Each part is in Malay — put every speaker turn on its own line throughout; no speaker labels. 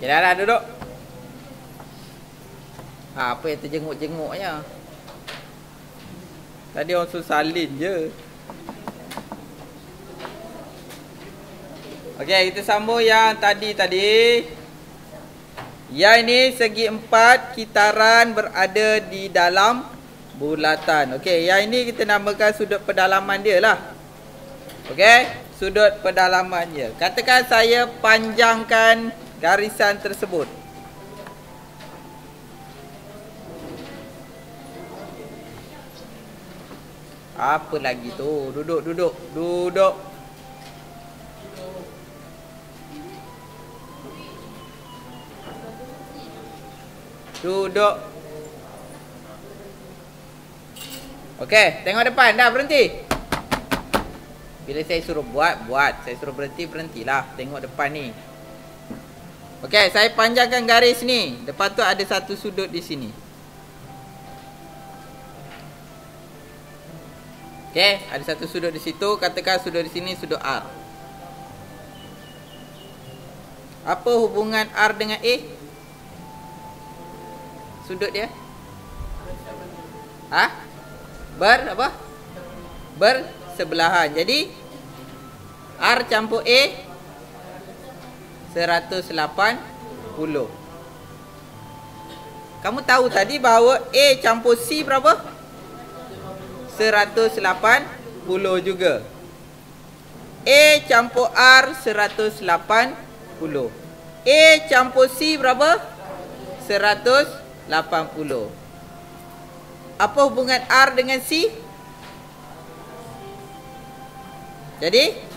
Okay, dah, dah duduk. Ha, apa yang terjenguk-jenguknya? Tadi orang suruh salin je. Okey, kita sambung yang tadi tadi. Yang ini segi empat kitaran berada di dalam bulatan. Okey, yang ini kita namakan sudut pedalaman dia lah. Okey, sudut pedalaman dia. Katakan saya panjangkan garisan tersebut. Apa lagi tu? Duduk, duduk, duduk. Duduk. Okey, tengok depan. Dah berhenti. Bila saya suruh buat, buat. Saya suruh berhenti, berhentilah. Tengok depan ni. Okey, saya panjangkan garis ni. Depan tu ada satu sudut di sini. Okey, ada satu sudut di situ. Katakan sudut di sini sudut R. Apa hubungan R dengan A? Sudut dia? Ha? Ber apa? Bersebelahan. Jadi R campur A 180. Kamu tahu tadi bahawa A campur C berapa? 180 juga. A campur R 180. A campur C berapa? 180. 80. Apa hubungan R dengan C? Jadi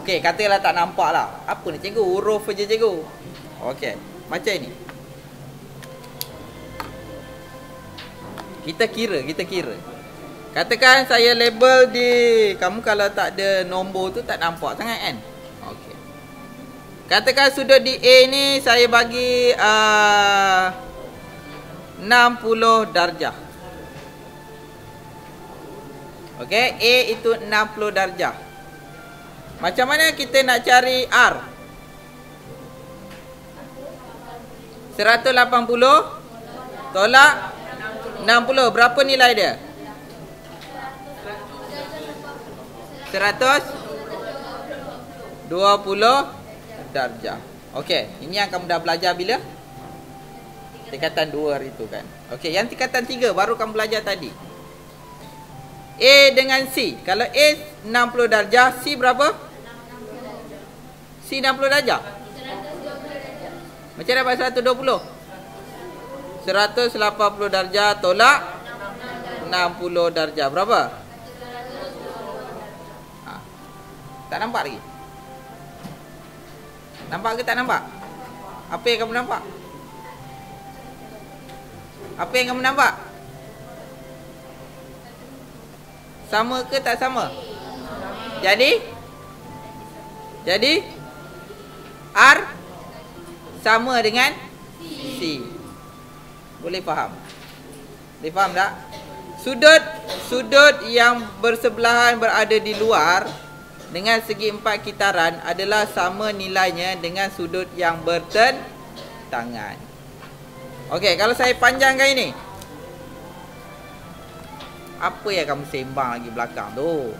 Okey, katalah tak nampak lah Apa ni cikgu? Huruf je cikgu Okey, macam ni Kita kira, kita kira Katakan saya label di Kamu kalau tak ada nombor tu tak nampak sangat kan Katakan sudut di A ni saya bagi uh, 60 darjah. Okey, A itu 60 darjah. Macam mana kita nak cari R? 180 tolak 60. Berapa nilai dia? 100 20 darjah. Okey, ini yang kamu dah belajar bila? Tingkatan 2 hari tu kan. Okey, yang tingkatan 3 baru kamu belajar tadi. A dengan C. Kalau A 60 darjah, C berapa? C 60 darjah. Macam dapat 120? 180 darjah tolak 60 darjah. Berapa? Ha. Tak nampak lagi? Nampak ke tak nampak? Apa yang kamu nampak? Apa yang kamu nampak? Sama ke tak sama? Jadi? Jadi? R sama dengan C. Boleh faham? Boleh faham tak? Sudut sudut yang bersebelahan berada di luar dengan segi empat kitaran adalah sama nilainya dengan sudut yang bertentangan. Okey, kalau saya panjangkan ini. Apa yang kamu sembang lagi belakang tu?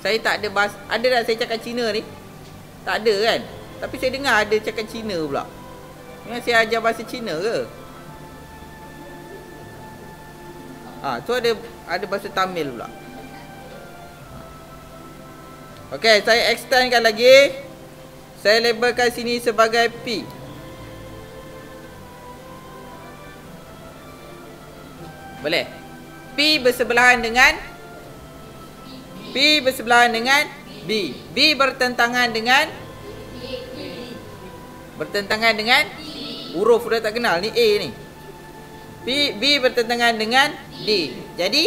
Saya tak ada bahas, ada tak saya cakap Cina ni? Tak ada kan? Tapi saya dengar ada cakap Cina pula. Memang saya ajar bahasa Cina ke? Ah, ha, tu ada ada bahasa Tamil pula. Okey, saya extendkan lagi. Saya labelkan sini sebagai P. Boleh? P bersebelahan dengan P bersebelahan dengan B. B bertentangan dengan Bertentangan dengan huruf sudah tak kenal ni A ni. P B bertentangan dengan D. Jadi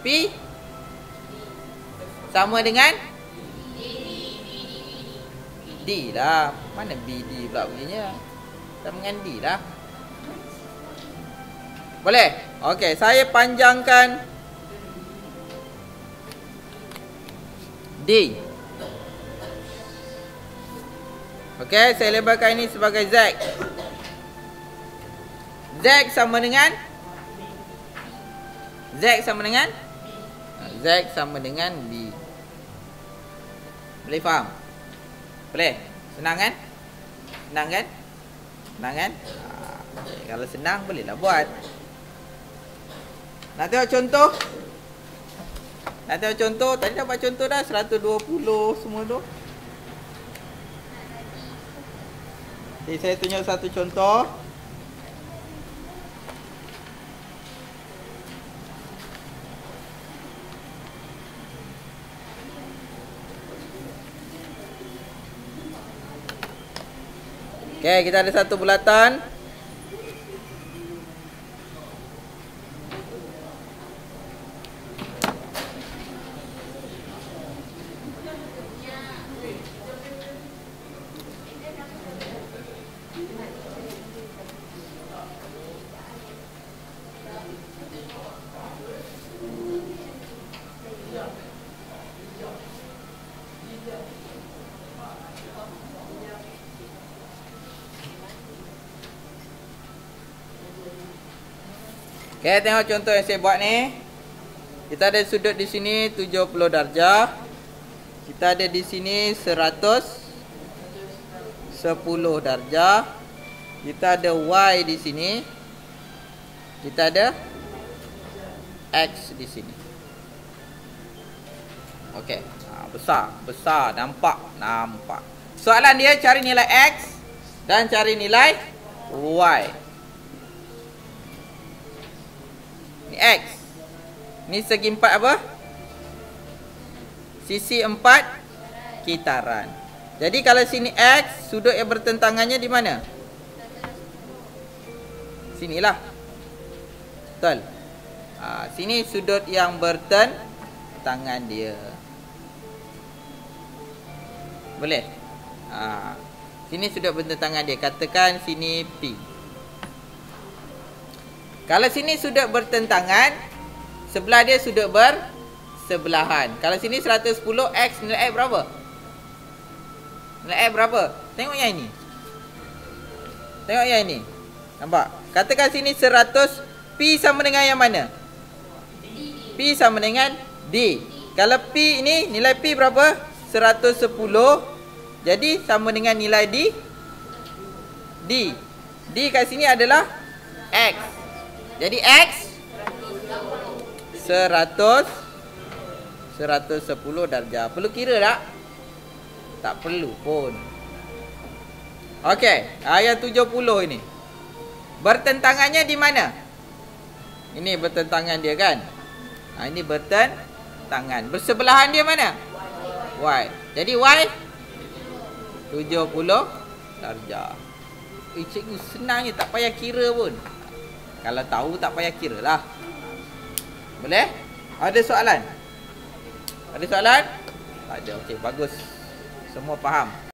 P sama dengan D lah Mana BD pula bunyinya Sama dengan D lah Boleh? Okey, saya panjangkan D. Okey, saya labelkan ini sebagai Z. Z sama dengan Z sama dengan Z sama dengan B. Boleh faham? Boleh? Senang kan? Senang kan? Senang kan? Ah, kalau senang bolehlah buat. Nak tengok contoh? Nak tengok contoh? Tadi dah buat contoh dah 120 semua tu. Okay, saya tunjuk satu contoh. Okay, kita ada satu bulatan. Okay, tengok contoh yang saya buat ni. Kita ada sudut di sini 70 darjah. Kita ada di sini 110 darjah. Kita ada Y di sini. Kita ada X di sini. Okey. Ha, besar, besar, nampak, nampak. Soalan dia cari nilai X dan cari nilai Y. X. Ni segi empat apa? Sisi empat Kitaran. Jadi kalau sini X Sudut yang bertentangannya di mana? Sinilah. Betul. Ha, Sini sudut yang bertentangan dia. Boleh? Ha, sini sudut bertentangan dia. Katakan sini P kalau sini sudut bertentangan, sebelah dia sudut bersebelahan. Kalau sini 110, X nilai X berapa? Nilai X berapa? Tengok yang ini. Tengok yang ini. Nampak? Katakan sini 100, P sama dengan yang mana? P sama dengan D. Kalau P ini, nilai P berapa? 110. Jadi, sama dengan nilai D. D. D kat sini adalah X. Jadi X 100 110 darjah. Perlu kira tak? Tak perlu pun. Okey, ayat 70 ini. Bertentangannya di mana? Ini bertentangan dia kan? Ha, ini bertentangan. Bersebelahan dia mana? Y. Jadi Y 70 darjah. Eh cikgu senangnya tak payah kira pun. Kalau tahu tak payah kira lah Boleh? Ada soalan? Ada soalan? Tak ada, okey bagus Semua faham